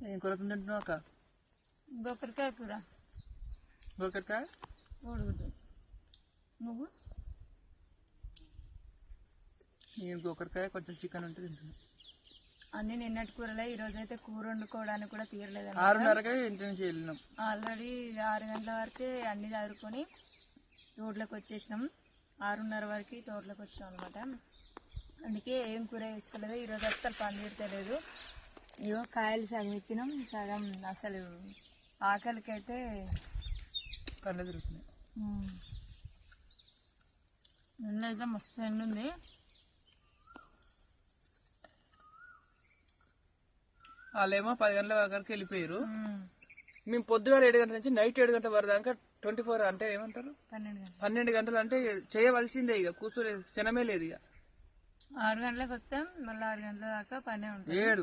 ఏం కూర తింటున్నావు అక్క? గొక్కరికాయ కూర. గోకరకాయ కోడిగుడ్డు నువ్వు? నేను గోకరకాయ కొంచెం చికెన్ ఉంటే తింటున్నా. అన్ని నిన్నటి కూరలే ఈ రోజు అయితే కూర వండుకోవడానికి కూడా తీరలేదు ఆరున్నరకే ఇంటి నుంచి వెళ్ళినాం ఆల్రెడీ ఆరు గంటల వరకే అన్ని చదువుకొని తోటలోకి వచ్చేసినాం. ఆరున్నర వరకు తోటలోకి వచ్చాం అనమాట అందుకే ఏం కూర వేసుకోలేదు ఈరోజు అస్సలు పని తీరతలేదు. ఇగో కాయలు సగం ఎక్కినాం సగం అసలు ఆకలికైతే కళ్ళు తిరుగుతున్నాయి. నిన్న అయితే మస్తు ఎండ ఉంది. వాళ్ళేమో పది గంటల వరకు వెళ్ళిపోయారు. మేము. పొద్దుగా ఏడు గంటల నుంచి నైట్ ఏడు గంటల వరకు దాకా ట్వంటీ ఫోర్ అంటే ఏమంటారు? పన్నెండు గంటలు. పన్నెండు గంటలు అంటే చేయవలసిందే ఇక కూర్చోలేదు క్షణమే లేదు ఇక. ఆరు గంటలకు వస్తాం మళ్ళీ ఆరు గంటల దాకా పనే ఉంటుంది. ఏడు.